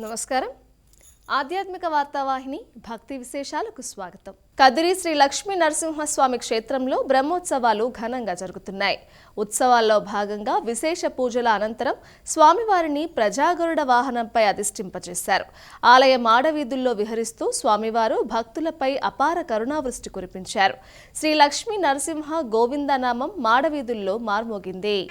నమస్కారం. ఆధ్యాత్మిక వార్తావాహిని భక్తి విశేషాలకు స్వాగతం. కదిరి శ్రీ లక్ష్మీ నరసింహస్వామి క్షేత్రంలో బ్రహ్మోత్సవాలు ఘనంగా జరుగుతున్నాయి. ఉత్సవాల్లో భాగంగా విశేష పూజల అనంతరం స్వామివారిని ప్రజాగరుడ వాహనంపై అధిష్ఠింపజేశారు. ఆలయ మాడవీధుల్లో విహరిస్తూ స్వామివారు భక్తులపై అపార కరుణావృష్టి కురిపించారు. శ్రీ లక్ష్మీ నరసింహ గోవిందనామం మాడవీధుల్లో మార్మోగింది.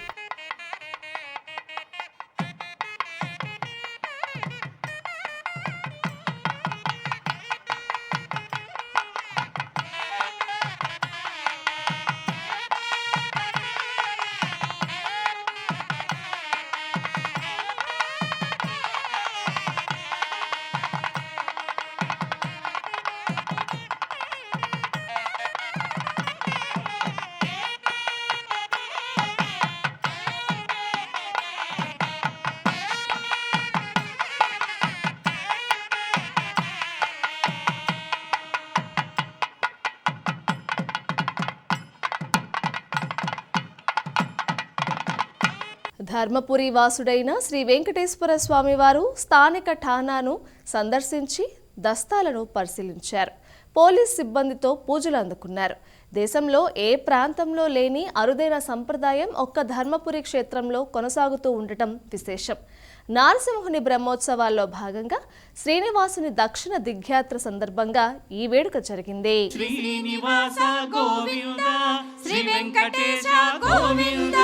ధర్మపురి వాసుడైన శ్రీ వెంకటేశ్వర స్వామివారు స్థానిక ఠానాను సందర్శించి దస్తాలను పరిశీలించారు. పోలీస్ సిబ్బందితో పూజలు అందుకున్నారు. దేశంలో ఏ ప్రాంతంలో లేని అరుదైన సంప్రదాయం ఒక్క ధర్మపురి క్షేత్రంలో కొనసాగుతూ ఉండటం విశేషం. నారసింహుని బ్రహ్మోత్సవాల్లో భాగంగా శ్రీనివాసుని దక్షిణ దిగ్యాత్ర సందర్భంగా ఈ వేడుక జరిగింది. శ్రీనివాస గోవింద. శ్రీ వెంకటేశ గోవింద.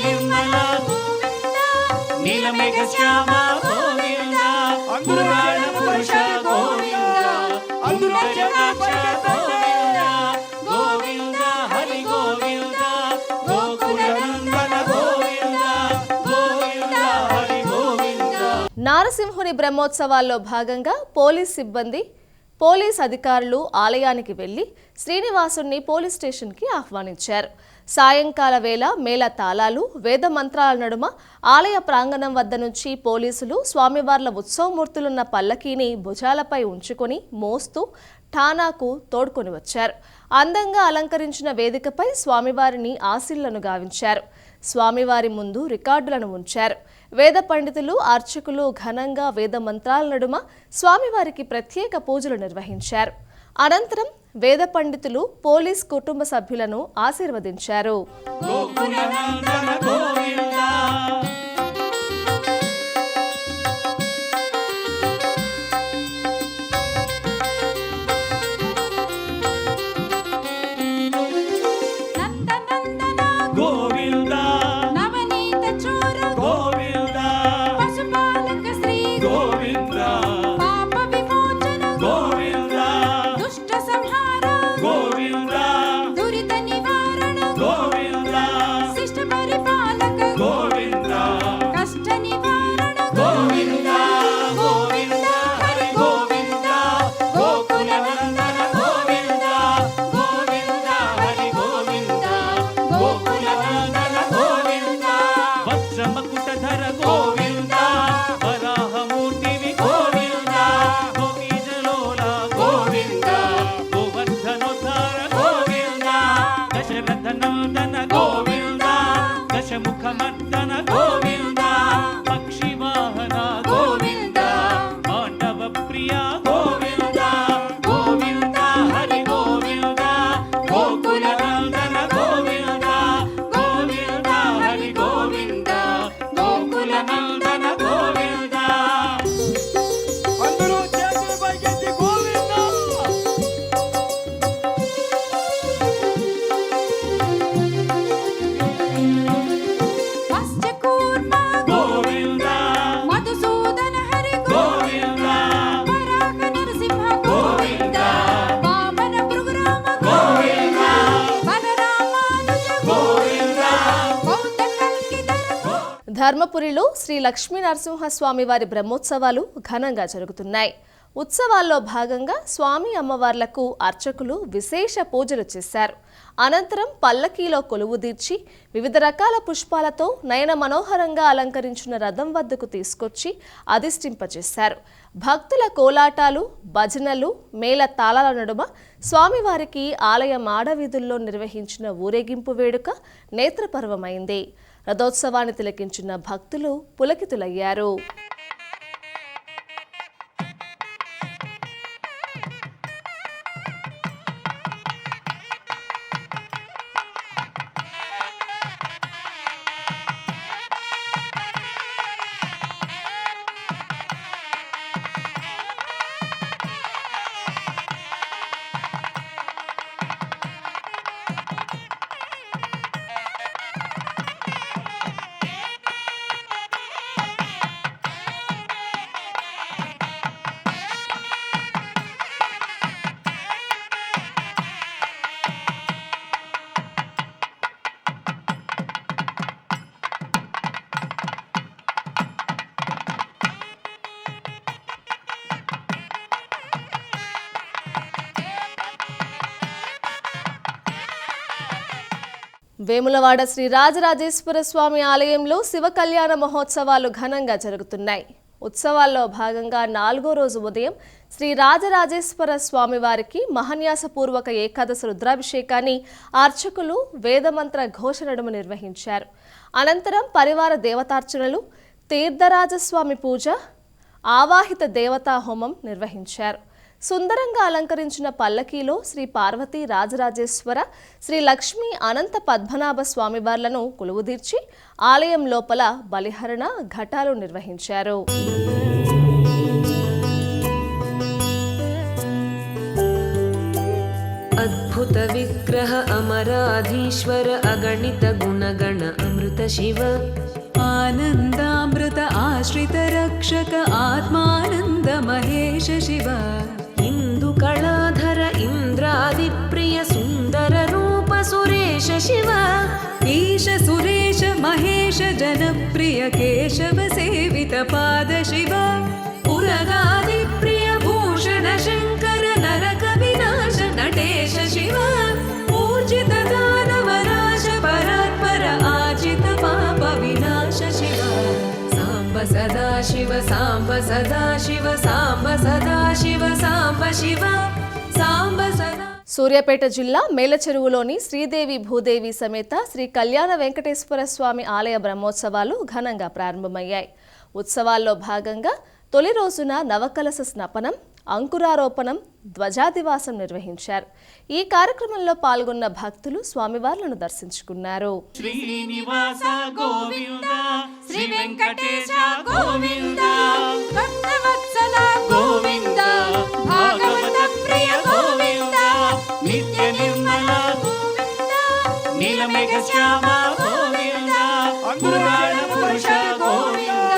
నిర్మల నీలమేఘ శ్యామ గోవింద పురాణ పురుష గోవింద గోవింద గోవింద హరి గోవింద గోకుల నందన గోవింద గోవింద హరి గోవింద. నారసింహుని బ్రహ్మోత్సవాల్లో భాగంగా పోలీస్ సిబ్బంది పోలీస్ అధికారులు ఆలయానికి వెళ్ళి శ్రీనివాసుని పోలీస్ స్టేషన్కి ఆహ్వానించారు. సాయంకాల వేళ మేళ తాళాలు వేద మంత్రాల నడుమ ఆలయ ప్రాంగణం వద్ద నుంచి పోలీసులు స్వామివార్ల ఉత్సవమూర్తులున్న పల్లకీని భుజాలపై ఉంచుకొని మోస్తూ ఠానాకు తోడ్కొని వచ్చారు. అందంగా అలంకరించిన వేదికపై స్వామివారిని ఆశీళ్ళను గావించారు. స్వామివారి ముందు రికార్డులను ఉంచారు. వేద పండితులు అర్చకులు ఘనంగా వేద మంత్రాల నడుమ స్వామివారికి ప్రత్యేక పూజలు నిర్వహించారు. అనంతరం వేద పండితులు పోలీస్ కుటుంబ సభ్యులను ఆశీర్వదించారు. శ్రీ లక్ష్మీ నరసింహస్వామి వారి బ్రహ్మోత్సవాలు ఘనంగా జరుగుతున్నాయి. ఉత్సవాల్లో భాగంగా స్వామి అమ్మవార్లకు అర్చకులు విశేష పూజలు చేశారు. అనంతరం పల్లకీలో కొలువు తీర్చి వివిధ రకాల పుష్పాలతో నయన మనోహరంగా అలంకరించిన రథం వద్దకు తీసుకొచ్చి అధిష్టింపచేశారు భక్తుల కోలాటాలు భజనలు మేళ తాళాల నడుమ స్వామివారికి ఆలయ మాడవీధుల్లో నిర్వహించిన ఊరేగింపు వేడుక నేత్రపర్వమైంది. రథోత్సవాన్ని తిలకించిన భక్తులు పులకితులయ్యారు. వేములవాడ శ్రీ రాజరాజేశ్వర స్వామి ఆలయంలో శివ కళ్యాణ మహోత్సవాలు ఘనంగా జరుగుతున్నాయి. ఉత్సవాల్లో భాగంగా నాలుగో రోజు ఉదయం శ్రీ రాజరాజేశ్వర స్వామి వారికి మహన్యాసపూర్వక ఏకాదశ రుద్రాభిషేకాన్ని అర్చకులు వేదమంత్ర ఘోష నడుమ నిర్వహించారు. అనంతరం పరివార దేవతార్చనలు తీర్థరాజస్వామి పూజ ఆవాహిత దేవతా హోమం నిర్వహించారు. సుందరంగా అలంకరించిన పల్లకీలో శ్రీ పార్వతీ రాజరాజేశ్వర శ్రీ లక్ష్మీ అనంత పద్మనాభ స్వామివార్లను కొలువుదీర్చి ఆలయం లోపల బలిహరణ ఘటాలు నిర్వహించారు अद्भुत विग्रह अमराधीश्वर अगणित गुणगण अमृत शिव आनन्दामृत आश्रित रक्षक आत्मानन्द महेश शिव इन्दुकलाधर ಆದಿಪ್ರಿಯ ಸುಂದರ ರೂಪ ಸುರೇಶ ಶಿವ, ಈಶ ಸುರೇಶ ಮಹೇಶ ಜನಪ್ರಿಯ ಕೇಶವ ಸೇವಿತ ಪಾದ ಶಿವ. ಪುರಗಾದಿಪ್ರಿಯ ಭೂಷಣ ಶಂಕರ ನರಕ ವಿನಾಶ ನಟೇಶ ಶಿವ. ಪೂಜಿತ ದಾನವರಾಶ ಪರಾತ್ಮರ ಆಜಿತ ಪಾಪ ವಿನಾಶ ಶಿವ. ಸಾಂಬ ಸದಾ ಶಿವ ಸಾಂಬ ಸದಾ ಶಿವ ಸಾಂಬ ಸದಾ ಶಿವ ಸಾಂಬ ಶಿವ. సూర్యాపేట జిల్లా మేలచెరువులోని శ్రీదేవి భూదేవి సమేత శ్రీ కళ్యాణ వెంకటేశ్వర స్వామి ఆలయ బ్రహ్మోత్సవాలు ఘనంగా ప్రారంభమయ్యాయి. ఉత్సవాల్లో భాగంగా తొలి రోజున నవకలశ స్నపనం అంకురారోపణం ధ్వజాదివాసం నిర్వహించారు. ఈ కార్యక్రమంలో పాల్గొన్న భక్తులు స్వామివార్లను దర్శించుకున్నారు. శ్రీనివాస గోవింద శ్రీ వెంకటేశ గోవింద భక్తవత్సల గోవింద శ్యామ గోవింద పురాణ పురుష గోవింద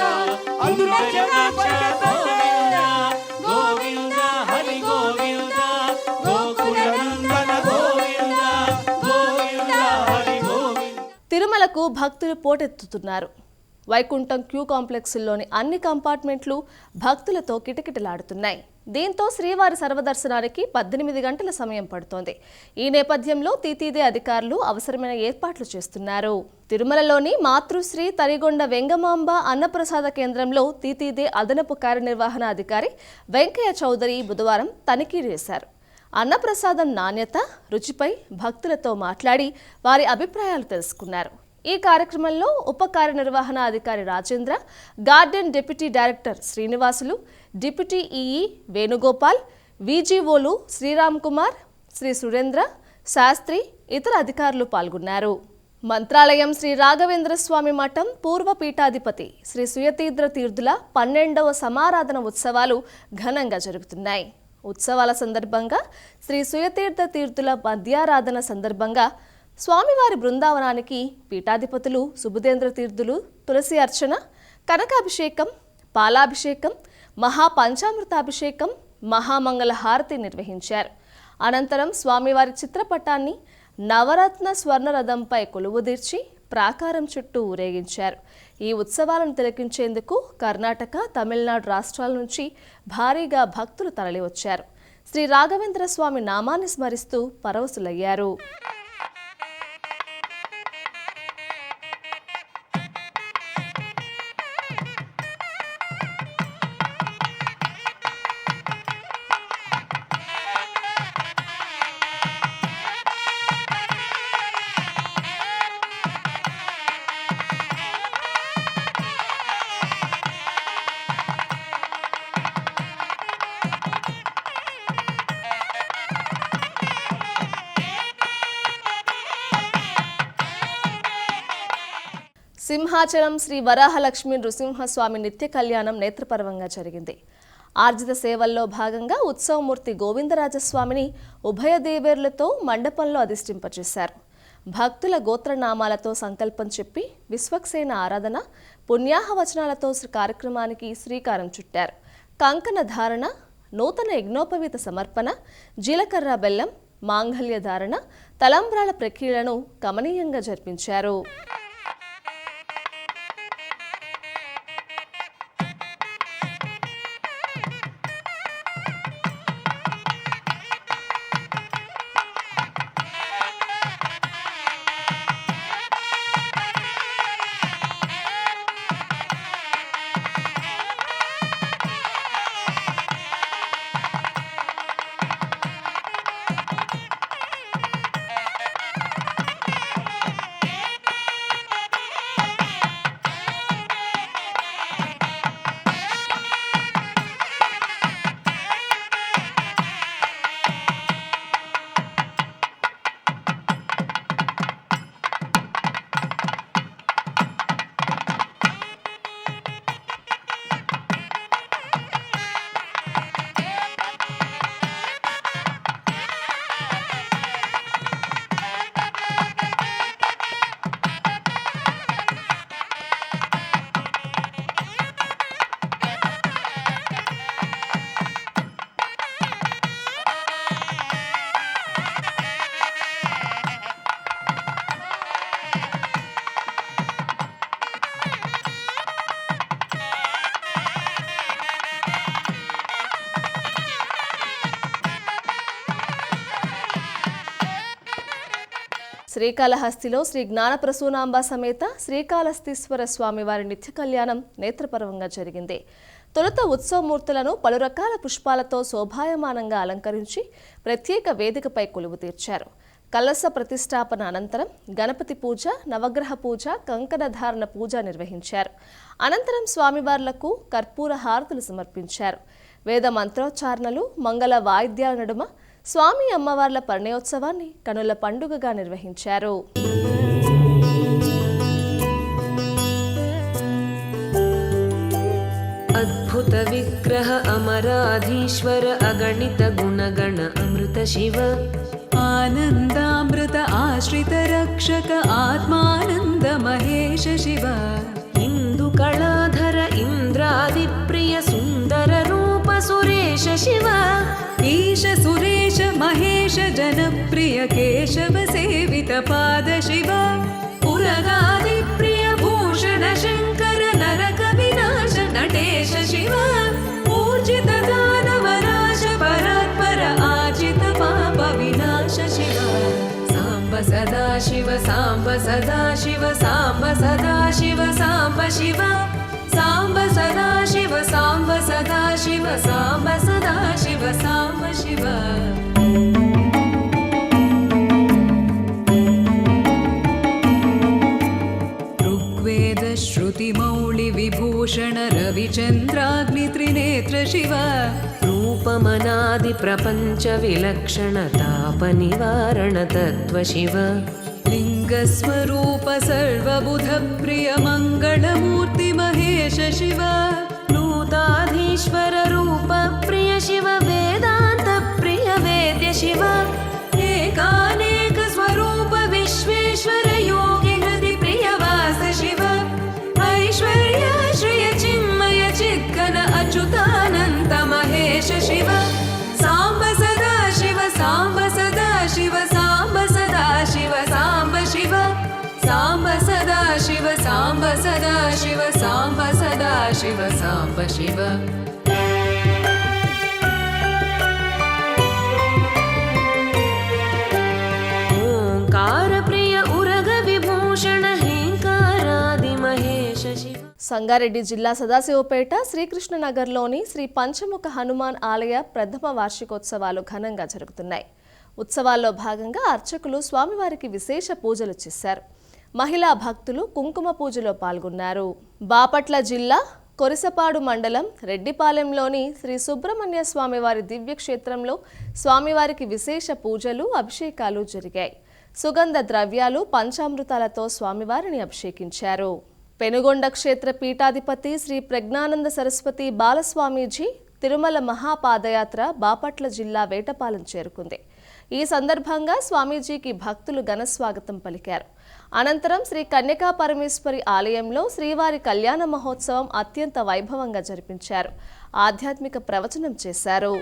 గోవింద గోవింద హరి గోవింద గోకుల నందన గోవింద గోవింద హరి గోవింద. తిరుమలకు భక్తులు పోటెత్తుతున్నారు. వైకుంఠం క్యూ కాంప్లెక్స్లోని అన్ని కంపార్ట్మెంట్లు భక్తులతో కిటకిటలాడుతున్నాయి. దీంతో శ్రీవారి సర్వదర్శనానికి పద్దెనిమిది గంటల సమయం పడుతోంది. ఈ నేపథ్యంలో తీతీదే అధికారులు అవసరమైన ఏర్పాట్లు చేస్తున్నారు. తిరుమలలోని మాతృశ్రీ తరిగొండ వెంగమాంబ అన్నప్రసాద కేంద్రంలో తీతీదే అదనపు కార్యనిర్వహణ అధికారి వెంకయ్య చౌదరి బుధవారం తనిఖీ చేశారు. అన్నప్రసాదం నాణ్యత రుచిపై భక్తులతో మాట్లాడి వారి అభిప్రాయాలు తెలుసుకున్నారు. ఈ కార్యక్రమంలో ఉప కార్యనిర్వహణ అధికారి Rajendra garden deputy director Srinivasulu deputy EE Venugopal వీజీఓలు Sriram Kumar Shri Surendra Shastri ఇతర అధికారులు పాల్గొన్నారు. మంత్రాలయం శ్రీ రాఘవేంద్ర స్వామి మఠం పూర్వ పీఠాధిపతి శ్రీ సుయతీద్ర తీర్థుల పన్నెండవ సమారాధన ఉత్సవాలు ఘనంగా జరుగుతున్నాయి. ఉత్సవాల సందర్భంగా శ్రీ సుయతీర్థ తీర్థుల మధ్యారాధన సందర్భంగా స్వామివారి బృందావనానికి పీఠాధిపతులు సుబుధేంద్ర తీర్థులు తులసి అర్చన కనకాభిషేకం పాలాభిషేకం మహాపంచామృతాభిషేకం మహామంగళ హారతి నిర్వహించారు. అనంతరం స్వామివారి చిత్రపటాన్ని నవరత్న స్వర్ణరథంపై కొలువుదీర్చి ప్రాకారం చుట్టూ ఊరేగించారు. ఈ ఉత్సవాలను తిలకించేందుకు కర్ణాటక తమిళనాడు రాష్ట్రాల నుంచి భారీగా భక్తులు తరలివచ్చారు. శ్రీ రాఘవేంద్ర స్వామి నామాన్ని స్మరిస్తూ పరవశులయ్యారు. సింహాచలం శ్రీ వరాహలక్ష్మి నృసింహస్వామి నిత్య కళ్యాణం నేత్రపర్వంగా జరిగింది. ఆర్జిత సేవల్లో భాగంగా ఉత్సవమూర్తి గోవిందరాజస్వామిని ఉభయ దేవేర్లతో మండపంలో అధిష్టింపచేశారు. భక్తుల గోత్రనామాలతో సంకల్పం చెప్పి విశ్వక్సేన ఆరాధన పుణ్యాహవచనాలతో శ్రీ కార్యక్రమానికి శ్రీకారం చుట్టారు. కంకణ ధారణ నూతన యజ్ఞోపవీత సమర్పణ జీలకర్ర బెల్లం మాంగళ్య ధారణ తలంబ్రాల ప్రక్రియలను కమనీయంగా జరిపించారు. శ్రీకాళహస్తిలో శ్రీ జ్ఞానప్రసూనాంబ సమేత శ్రీకాళహస్తీశ్వర స్వామివారి నిత్య కళ్యాణం నేత్రపరవంగా జరిగింది. తొలుత ఉత్సవమూర్తులను పలు రకాల పుష్పాలతో శోభాయమానంగా అలంకరించి ప్రత్యేక వేదికపై కొలువు తీర్చారు. కలస ప్రతిష్టాపన అనంతరం గణపతి పూజ నవగ్రహ పూజ కంకణధారణ పూజ నిర్వహించారు. అనంతరం స్వామివార్లకు కర్పూర హారతులు సమర్పించారు. వేద మంత్రోచ్చారణలు మంగళ వాయిద్యాల నడుమ స్వామి అమ్మవార్ల పర్ణయోత్సవాన్ని కనుల పండుగగా నిర్వహించారు. అద్భుత విగ్రహ అమరాధీశ్వర అగణిత గుణగణ అమృత శివ. ఆనందామృత ఆశ్రిత రక్షక ఆత్మానంద మహేష శివ. ఇందు కళాధర ఇంద్రాది ప్రియ సుందర రూప సురేష శివ. ईश सुरेश महेश जनप्रिय केशव सेवित पाद शिव पुरगादिप्रिय भूषण शङ्कर नरक विनाश नटेश शिव ऊर्जित दानवराश परात्पर आजित पाप विनाश शिव साम्ब सदा शिव साम्ब सदा शिव साम्ब सदा शिव साम्ब शिव साम्ब सदा शिव साम्ब सदा शिव साम्ब सदा शिव साम्ब शिव। ऋग्वेद श्रुतिमौळि विभूषण रविचन्द्राग्नित्रिनेत्र शिव। रूपमनादिप्रपञ्चविलक्षणतापनिवारण तत्त्व शिव। लिङ्गस्वरूप सर्वबुधप्रिय मङ्गलमूर्ति महेश शिव नूताधीश्वर रूप प्रिय शिव वेदान्त प्रिय वेद्य शिव एकानेक शिव साम्ब शिव ओङ्कारप्रिय उरगविभूषण हेङ्कारादिमहेश शिव సంగారెడ్డి జిల్లా సదాశివపేట శ్రీకృష్ణనగర్లోని శ్రీ పంచముఖ హనుమాన్ ఆలయ ప్రథమ వార్షికోత్సవాలు ఘనంగా జరుగుతున్నాయి ఉత్సవాల్లో భాగంగా అర్చకులు స్వామివారికి విశేష పూజలు చేశారు మహిళా భక్తులు కుంకుమ పూజలో పాల్గొన్నారు బాపట్ల జిల్లా కొరిసపాడు మండలం రెడ్డిపాలెంలోని శ్రీ సుబ్రహ్మణ్య స్వామివారి దివ్యక్షేత్రంలో స్వామివారికి విశేష పూజలు అభిషేకాలు జరిగాయి. సుగంధ ద్రవ్యాలు పంచామృతాలతో స్వామివారిని అభిషేకించారు. పెనుగొండ క్షేత్ర పీఠాధిపతి శ్రీ ప్రజ్ఞానంద సరస్వతి బాలస్వామీజీ తిరుమల మహాపాదయాత్ర బాపట్ల జిల్లా వేటపాలెం చేరుకుంది. ఈ సందర్భంగా స్వామీజీకి భక్తులు ఘనస్వాగతం పలికారు. అనంతరం శ్రీ కన్యకా పరమేశ్వరి ఆలయంలో శ్రీవారి కళ్యాణ మహోత్సవం అత్యంత వైభవంగా జరిపించారు. ఆధ్యాత్మిక ప్రవచనం చేశారు.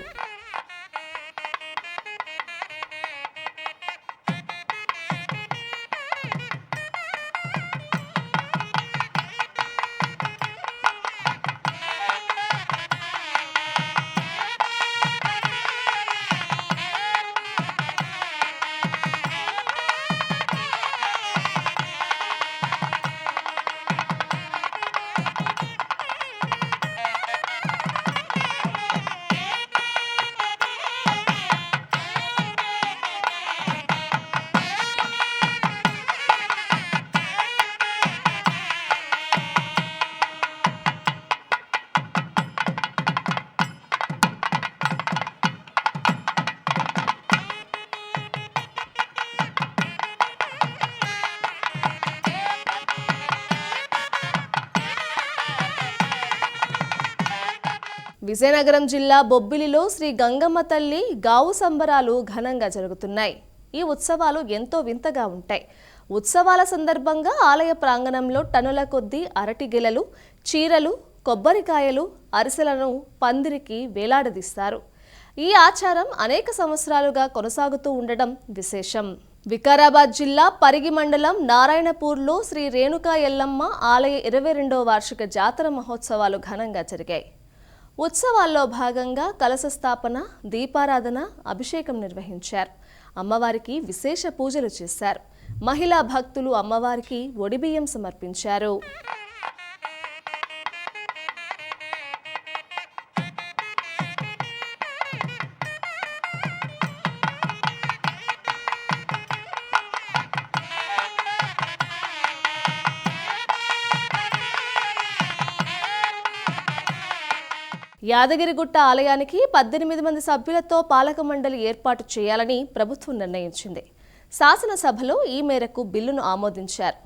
విజయనగరం జిల్లా బొబ్బిలిలో శ్రీ గంగమ్మ తల్లి గావు సంబరాలు ఘనంగా జరుగుతున్నాయి. ఈ ఉత్సవాలు ఎంతో వింతగా ఉంటాయి. ఉత్సవాల సందర్భంగా ఆలయ ప్రాంగణంలో టనుల కొద్దీ అరటి గెలలు చీరలు కొబ్బరికాయలు అరిసెలను పందిరికి వేలాడదీస్తారు. ఈ ఆచారం అనేక సంవత్సరాలుగా కొనసాగుతూ ఉండడం విశేషం. వికారాబాద్ జిల్లా పరిగి మండలం నారాయణపూర్లో శ్రీ రేణుకా ఎల్లమ్మ ఆలయ ఇరవై రెండవ వార్షిక జాతర మహోత్సవాలు ఘనంగా జరిగాయి. ఉత్సవాల్లో భాగంగా కలశ స్థాపన దీపారాధన అభిషేకం నిర్వహించారు. అమ్మవారికి విశేష పూజలు చేశారు. మహిళా భక్తులు అమ్మవారికి ఒడిబియ్యం సమర్పించారు. యాదగిరిగుట్ట ఆలయానికి పద్దెనిమిది మంది సభ్యులతో పాలక మండలి ఏర్పాటు చేయాలని ప్రభుత్వం నిర్ణయించింది. శాసనసభలో ఈ మేరకు బిల్లును ఆమోదించారు.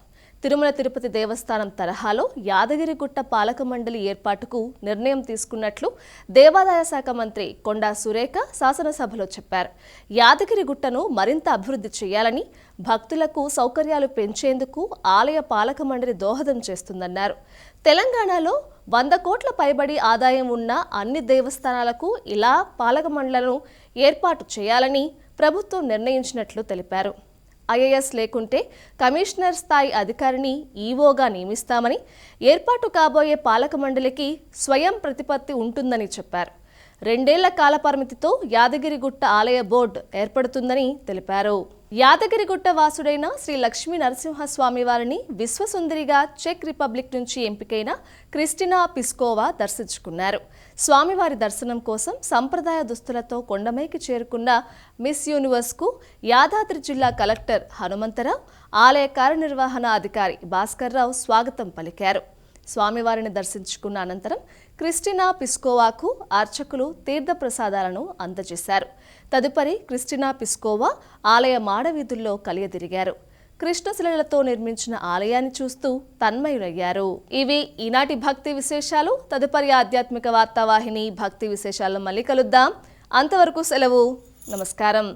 తిరుమల తిరుపతి దేవస్థానం తరహాలో యాదగిరిగుట్ట పాలక మండలి ఏర్పాటుకు నిర్ణయం తీసుకున్నట్లు దేవాదాయ శాఖ మంత్రి కొండా సురేఖ శాసనసభలో చెప్పారు. యాదగిరిగుట్టను మరింత అభివృద్ధి చేయాలని భక్తులకు సౌకర్యాలు పెంచేందుకు ఆలయ పాలక మండలి దోహదం చేస్తుందన్నారు. తెలంగాణలో వంద కోట్ల పైబడి ఆదాయం ఉన్న అన్ని దేవస్థానాలకు ఇలా పాలక మండలను ఏర్పాటు చేయాలని ప్రభుత్వం నిర్ణయించినట్లు తెలిపారు. ఐఏఎస్ లేకుంటే కమిషనర్ స్థాయి అధికారిని ఈవోగా నియమిస్తామని ఏర్పాటు కాబోయే పాలక మండలికి స్వయం ప్రతిపత్తి ఉంటుందని చెప్పారు. రెండేళ్ళ కాలపరిమితితో యాదగిరిగుట్ట ఆలయ బోర్డు ఏర్పడుతుందని తెలిపారు. యాదగిరిగుట్ట వాసుడైన శ్రీ లక్ష్మీ నరసింహస్వామి వారిని విశ్వసుందరిగా చెక్ రిపబ్లిక్ నుంచి ఎంపికైన క్రిస్టినా పిస్కోవా దర్శించుకున్నారు. స్వామివారి దర్శనం కోసం సంప్రదాయ దుస్తులతో కొండమైకి చేరుకున్న మిస్ యూనివర్స్కు యాదాద్రి జిల్లా కలెక్టర్ హనుమంతరావు ఆలయ కార్యనిర్వహణ అధికారి భాస్కర్రావు స్వాగతం పలికారు. స్వామివారిని దర్శించుకున్న అనంతరం క్రిస్టినా పిస్కోవాకు అర్చకులు తీర్థప్రసాదాలను అందజేశారు. తదుపరి క్రిస్టినా పిస్కోవా ఆలయ మాడవీధుల్లో కలియదిరిగారు. కృష్ణశిలలతో నిర్మించిన ఆలయాన్ని చూస్తూ తన్మయులయ్యారు. ఇవి ఈనాటి భక్తి విశేషాలు. తదుపరి ఆధ్యాత్మిక వార్తావాహిని భక్తి విశేషాలను మళ్ళీ కలుద్దాం. అంతవరకు సెలవు. నమస్కారం.